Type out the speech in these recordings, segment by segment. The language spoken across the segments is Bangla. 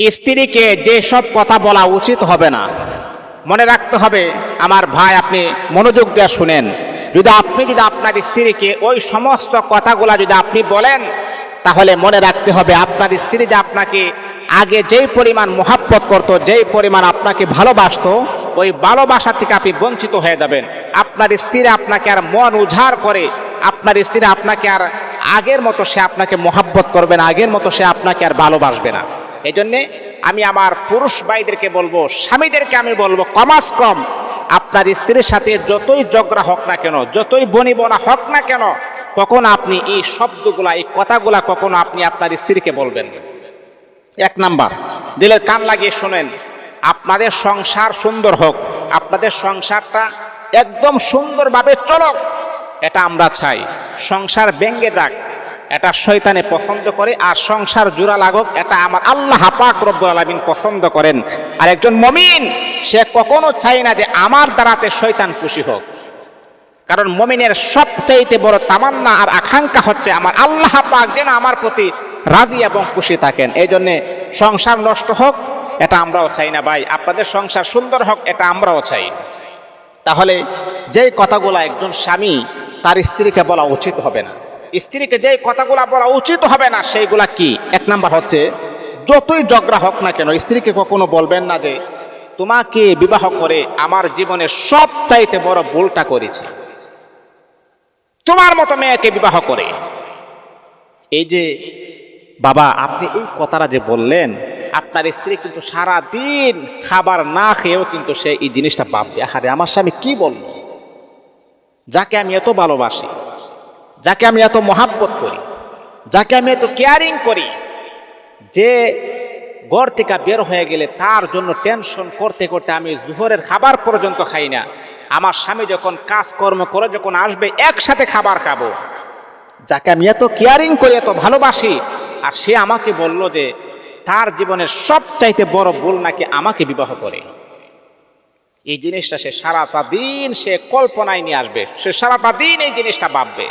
স্ত্রীকে যে সব কথা বলা উচিত হবে না। মনে রাখতে হবে, আমার ভাই আপনি মনোযোগ দিয়ে শুনেন। যদি আপনি, যদি আপনার স্ত্রীকে ওই সমস্ত কথাগুলা যদি আপনি বলেন, তাহলে মনে রাখতে হবে আপনার স্ত্রী যে আপনাকে আগে যেই পরিমাণ মোহাব্বত করতো, যেই পরিমাণ আপনাকে ভালোবাসতো, ওই ভালোবাসা থেকে আপনি বঞ্চিত হয়ে যাবেন। আপনার স্ত্রী আপনাকে আর মন উজাড় করে, আপনার স্ত্রী আপনাকে আর আগের মতো সে আপনাকে মোহাব্বত করবে না, আগের মতো সে আপনাকে আর ভালোবাসবে না। এই জন্যে আমি আমার পুরুষ ভাইদেরকে বলব, স্বামীদেরকে আমি বলব, কমাস কম। আপনার স্ত্রীর সাথে যতই ঝগড়া হোক না কেন, যতই বনিবনা হোক না কেন, কখনো আপনি এই শব্দগুলা, এই কথাগুলা কখনো আপনি আপনার স্ত্রীকে বলবেন এক নাম্বার, দিলের কান লাগিয়ে শোনেন। আপনাদের সংসার সুন্দর হোক, আপনাদের সংসারটা একদম সুন্দরভাবে চলক, এটা আমরা চাই। সংসার ব্যঙ্গে যাক এটা শয়তানে পছন্দ করে আর সংসার জোড়া লাগুক, এটা আমার আল্লাহ পাক রব্বুল আলামিন পছন্দ করেন। আর একজন মমিন, সে কখনো চায় না যে আমার দ্বারাতে শয়তান খুশি হোক। কারণ মমিনের সবচাইতে বড় তামান্না আর আকাঙ্ক্ষা হচ্ছে আমার আল্লাহ পাক যেন আমার প্রতি রাজি এবং খুশি থাকেন। এই জন্যে সংসার নষ্ট হোক, এটা আমরাও চাই না ভাই। আপনাদের সংসার সুন্দর হোক, এটা আমরাও চাই। তাহলে যেই কথাগুলো একজন স্বামী তার স্ত্রীকে বলা উচিত হবে না। স্ত্রীকে যেই কথাগুলো বলা উচিত হবে না, সেইগুলা কি? এক নাম্বার হচ্ছে, যতই ঝগড়া হোক না কেন, স্ত্রীকে কখনো বলবেন না যে, তোমাকে বিবাহ করে আমার জীবনে সব চাইতে বড় ভুলটা করেছি। তোমার মতো মেয়েকে বিবাহ করে। এই যে, বাবা, আপনি এই কথাটা যে বললেন, আপনার স্ত্রী কিন্তু সারা দিন খাবার না খেয়েও কিন্তু সে এই জিনিসটা ভাববে, আহারে, আমার স্বামী কি বলল? যাকে আমি এত ভালোবাসি যাকে আমি এত মহাব্বত করি, যাকে আমি এত কেয়ারিং করি, যে ঘর থেকে বের হয়ে গেলে তার জন্য টেনশন করতে করতে আমি জুহরের খাবার পর্যন্ত খাই না। আমার স্বামী যখন কাজকর্ম করে যখন আসবে, একসাথে খাবার খাব। যাকে আমি এত কেয়ারিং করি, এত ভালোবাসি, আর সে আমাকে বলল যে, তার জীবনের সবচাইতে বড় ভুল নাকি আমাকে বিবাহ করে। এই জিনিসটা সে সারাটা দিন সে কল্পনায় নিয়ে আসবে। সে সারাটা দিন এই জিনিসটা ভাববে।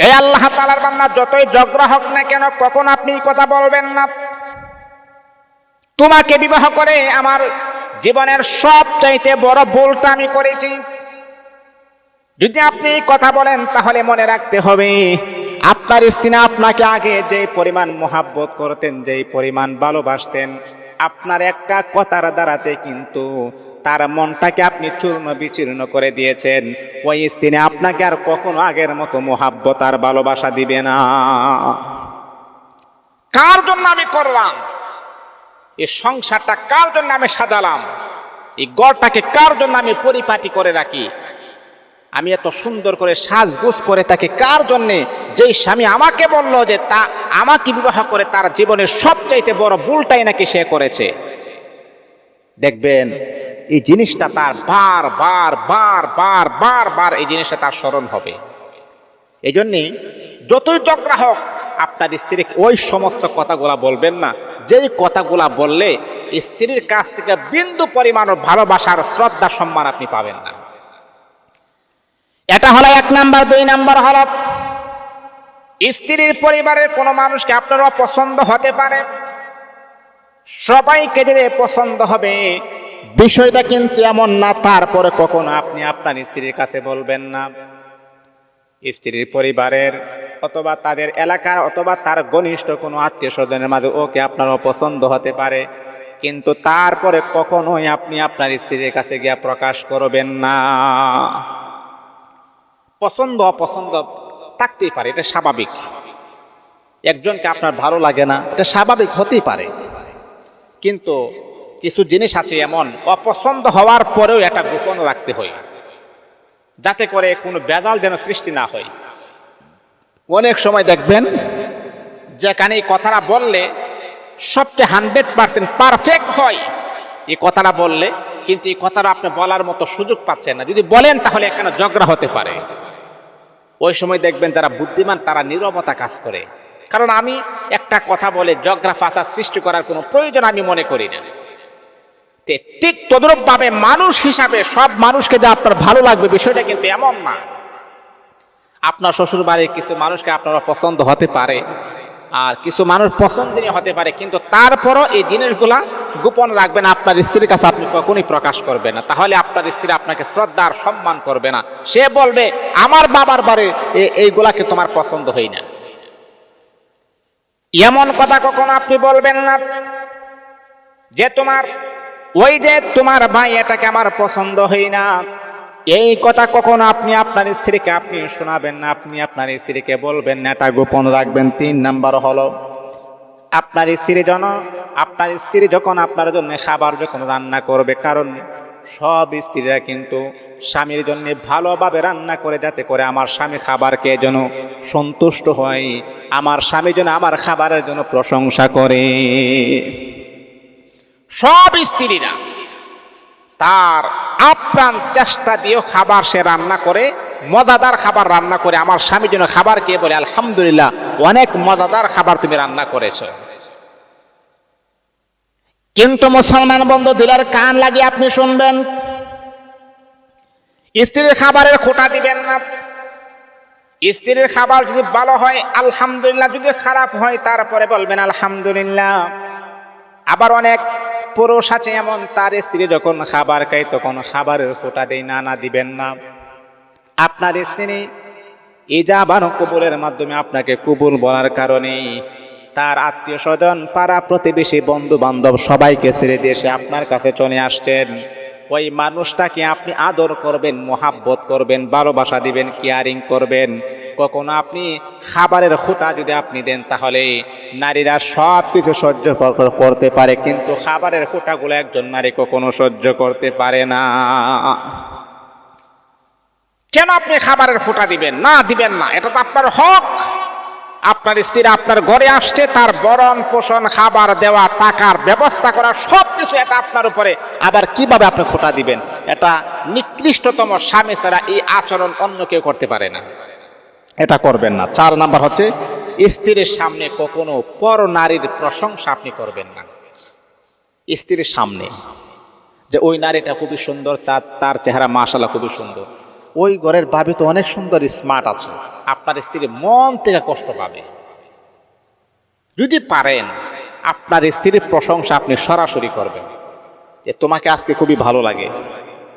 এই আল্লাহ তালার বান্না যতই ঝগড়া হোক না কেন, কখন আপনি কথা বলবেন না। তোমাকে বিবাহ করে আমার জীবনের সবচাইতে বড় ভুলটা আমি করেছি। যদি আপনি কথা বলেন, তাহলে মনে রাখতে হবে, আপনার স্ত্রী আপনাকে আগে যে পরিমাণ মোহাব্বত করতেন যেই পরিমাণ ভালোবাসতেন, আপনার একটা কথার দ্বারাতে কিন্তু তার মনটাকে আপনি চূর্ণ বিচীর্ণ করে দিয়েছেন। ওই স্ত্রী আপনাকে আর কখনো আগের মতো মোহাব্বত আর ভালোবাসা দিবে না। কার জন্য আমি করলাম? এই সংসারটা কার জন্য আমি সাজালাম? এই গড়টাকে কার জন্য আমি পরিপাটি করে রাখি? আমি এত সুন্দর করে সাজগুজ করে তাকে কার জন্যে? যেই স্বামী আমাকে বলল যে তা আমাকে বিবাহ করে তার জীবনের সবচাইতে বড় ভুলটাই নাকি সে করেছে। দেখবেন এই জিনিসটা তার বার বার বার বার বার বার এই জিনিসটা তার স্মরণ হবে। এই জন্যে যতই ঝগড়া হোক, আপনার স্ত্রীকে ওই সমস্ত কথাগুলা বলবেন না। যেই কথাগুলা বললে স্ত্রীর কাছ থেকে বিন্দু পরিমাণ ভালোবাসার শ্রদ্ধা, সম্মান আপনি পাবেন না। এটা হলো এক নাম্বার। দুই নাম্বার হলো স্ত্রীর পরিবারের কোনো মানুষকে আপনারও পছন্দ হতে পারে। সবাইকে যে পছন্দ হবে। বিষয়টা কিন্তু এমন না, তারপরে কখনো আপনি আপনার স্ত্রীর কাছে বলবেন না। স্ত্রীর পরিবারের অথবা তাদের এলাকার অথবা তার ঘনিষ্ঠ কোনো আত্মীয় স্বজনের মাঝে ওকে আপনার পছন্দ হতে পারে, কিন্তু তারপরে কখনোই আপনি আপনার স্ত্রীর কাছে গিয়া প্রকাশ করবেন না। পছন্দ, অপছন্দ থাকতেই পারে, এটা স্বাভাবিক। একজনকে আপনার ভালো লাগে না, এটা স্বাভাবিক হতেই পারে। কিন্তু কিছু জিনিস আছে এমন, অপছন্দ হওয়ার পরেও এটা গোপন রাখতে হয়। যাতে করে কোনো বেজাল যেন সৃষ্টি না হয়। অনেক সময় দেখবেন, যেখানে এই কথাটা বললে সবচেয়ে হান্ড্রেড পার্সেন্ট পারফেক্ট হয়। এই কথাটা বললে, কিন্তু এই কথাটা আপনি বলার মতো সুযোগ পাচ্ছেন না। যদি বলেন তাহলে এখানে ঝগড়া হতে পারে। ওই সময় দেখবেন যারা বুদ্ধিমান, তারা নীরবতা কাজ করে। কারণ আমি একটা কথা বলে ঝগড়া, ফাঁসা সৃষ্টি করার কোনো প্রয়োজন আমি মনে করি না। ঠিক তদ্রূপভাবে মানুষ হিসাবে সব মানুষকে যে আপনার ভালো লাগবে, বিষয়টা কিন্তু এমন না। আপনার শ্বশুর বাড়ির কিছু মানুষকে আপনার পছন্দ হতে পারে, আর কিছু মানুষ পছন্দনীয় হতে পারে, কিন্তু তারপরও এই জিনিসগুলা গোপন রাখবেন আপনার স্ত্রীর কাছে আপনি কখনই প্রকাশ করবেন না। তাহলে আপনার স্ত্রী আপনাকে শ্রদ্ধা আর সম্মান করবে না। সে বলবে, আমার বাবার বাড়ি এ- এইগুলাকে তোমার পছন্দ হয় না। এমন কথা কখনো আপনি বলবেন না যে তোমার ওই যে তোমার ভাই, এটাকে আমার পছন্দ হয় না। এই কথা কখনো আপনি আপনার স্ত্রীকে, আপনি শোনাবেন না, আপনি আপনার স্ত্রীকে বলবেন না, এটা গোপন রাখবেন। তিন নাম্বার হলো, আপনার স্ত্রী জন আপনার স্ত্রী যখন আপনার জন্য খাবার যখন রান্না করবে, কারণ সব স্ত্রীরা কিন্তু স্বামীর জন্য ভালোভাবে রান্না করে, যাতে করে আমার স্বামী খাবারকে যেন সন্তুষ্ট হয়, আমার স্বামী যেন আমার খাবারের জন্য প্রশংসা করে। সব স্ত্রীরা তার আপ্রাণ চেষ্টা দিয়েও খাবার সে রান্না করে, মজাদার খাবার রান্না করে। আমার স্বামীর জন্য খাবার কে বলে, আলহামদুলিল্লাহ, অনেক মজাদার খাবার তুমি রান্না করেছ। কিন্তু মুসলমান বন্ধু, দিলের কান লাগিয়ে আপনি শুনবেন, স্ত্রীর খাবারের খোটা দিবেন না। স্ত্রীর খাবার যদি ভালো হয়, আলহামদুলিল্লাহ, যদি খারাপ হয়, তারপরে বলবেন, আলহামদুলিল্লাহ। আবার অনেক পুরুষ আছে এমন, তার স্ত্রী যখন খাবার খায় তখন খাবারের খোটা দেয় না না দিবেন না। আপনার স্ত্রী ইজাবান কবুলের মাধ্যমে আপনাকে কবুল বলার কারণে তার আত্মীয় স্বজন পাড়া প্রতিবেশী বন্ধু বান্ধব সবাইকে ছেড়ে দিয়ে সে আপনার কাছে চলে আসছেন। ওই মানুষটাকে আপনি আদর করবেন, মোহাব্বত করবেন, ভালোবাসা দিবেন কেয়ারিং করবেন। কখনো আপনি খাবারের খুঁটা যদি আপনি দেন, তাহলে নারীরা সব কিছু সহ্য কর- করতে পারে, কিন্তু খাবারের খুঁটাগুলো একজন নারী কখনো সহ্য করতে পারে না। কেন আপনি খাবারের ফোঁটা দিবেন? না দিবেন না, এটা তো আপনার হক। আপনার স্ত্রী আপনার ঘরে আসছে, তার বরণ পোষণ, খাবার দেওয়া, টাকার ব্যবস্থা করা সব কিছু এটা আপনার উপরে। আবার কীভাবে আপনি ফোঁটা দিবেন? এটা নিকৃষ্টতম স্বামী ছাড়া এই আচরণ অন্য কেউ করতে পারে না। এটা করবেন না। চার নাম্বার হচ্ছে, স্ত্রীর সামনে কখনো পর নারীর প্রশংসা আপনি করবেন না। স্ত্রীর সামনে, যে ওই নারীটা খুবই সুন্দর, তার তার চেহারা মাশাল্লাহ খুবই সুন্দর। ওই ঘরের ভাবি তো অনেক সুন্দর স্মার্ট আছে। আপনার স্ত্রী মন থেকে কষ্ট পাবে। যদি পারেন, আপনার স্ত্রীর প্রশংসা আপনি সরাসরি করবেন। যে তোমাকে আজকে খুবই ভালো লাগে।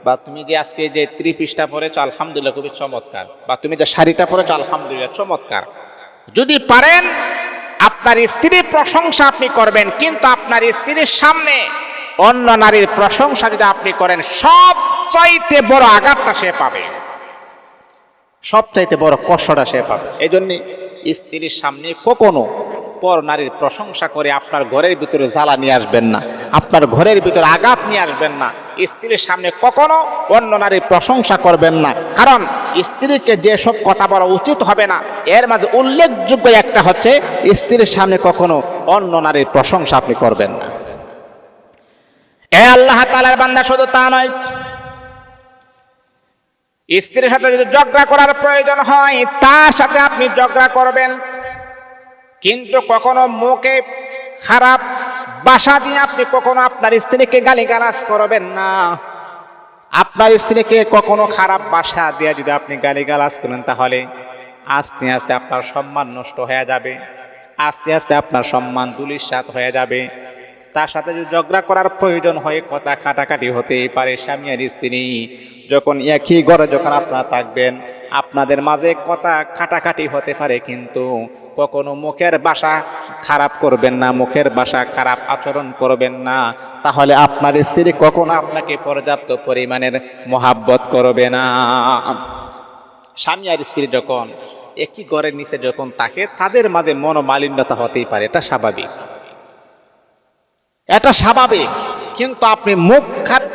বা তুমি যে আজকে যে ত্রিপিসটা পরেছো আলহামদুলিল্লাহ খুবই চমৎকার। বা তুমি যে শাড়িটা পরেছো আলহামদুলিল্লাহ চমৎকার। যদি পারেন, আপনার স্ত্রীর প্রশংসা আপনি করবেন, কিন্তু আপনার স্ত্রীর সামনে অন্য নারীর প্রশংসা যদি আপনি করেন, সবচাইতে বড় আঘাতটা সে পাবে। সবচাইতে বড় কষ্টটা সে পাবে। এই জন্যে স্ত্রীর সামনে কখনো পর নারীর প্রশংসা করে আপনার ঘরের ভিতরে জ্বালা নিয়ে আসবেন না, আপনার ঘরের ভিতরে আঘাত নিয়ে আসবেন না, স্ত্রীর সামনে কখনো অন্য নারীর প্রশংসা করবেন না, কারণ স্ত্রীকে যেসব কথা বলা উচিত হবে না, এর মাঝে উল্লেখযোগ্য একটা হচ্ছে স্ত্রীর সামনে কখনো অন্য নারীর প্রশংসা আপনি করবেন না। এ আল্লাহ তালার বান্দা শুধু তা নয়, স্ত্রীর সাথে যদি ঝগড়া করার প্রয়োজন হয়, তার সাথে আপনি ঝগড়া করবেন। কিন্তু কখনো মুখে খারাপ বাসা দিয়ে আপনি কখনো আপনার স্ত্রীকে গালিগালাজ করবেন না। আপনার স্ত্রীকে কখনো খারাপ বাসা দিয়ে যদি আপনি গালিগালাজ করেন তাহলে আস্তে আস্তে আপনার সম্মান নষ্ট হয়ে যাবে, আস্তে আস্তে আপনার সম্মান দুলিশাত হয়ে যাবে। তার সাথে যদি ঝগড়া করার প্রয়োজন হয়, কথা কাটাকাটি হতেই পারে স্বামী আর স্ত্রী। যখন একই ঘরে যখন আপনারা থাকবেন আপনাদের মাঝে কথা কাটাকাটি হতে পারে, কিন্তু কখনো মুখের বাসা খারাপ করবেন না, মুখের বাসা খারাপ আচরণ করবেন না। তাহলে আপনার স্ত্রী কখনো আপনাকে পর্যাপ্ত পরিমাণের মহাব্বত করবে না। স্বামী আর স্ত্রী যখন একই ঘরের নিচে যখন থাকে, তাদের মাঝে মনোমালিন্যতা হতেই পারে, এটা স্বাভাবিক। এটা স্বাভাবিক, কিন্তু আপনি মুখ খারাপ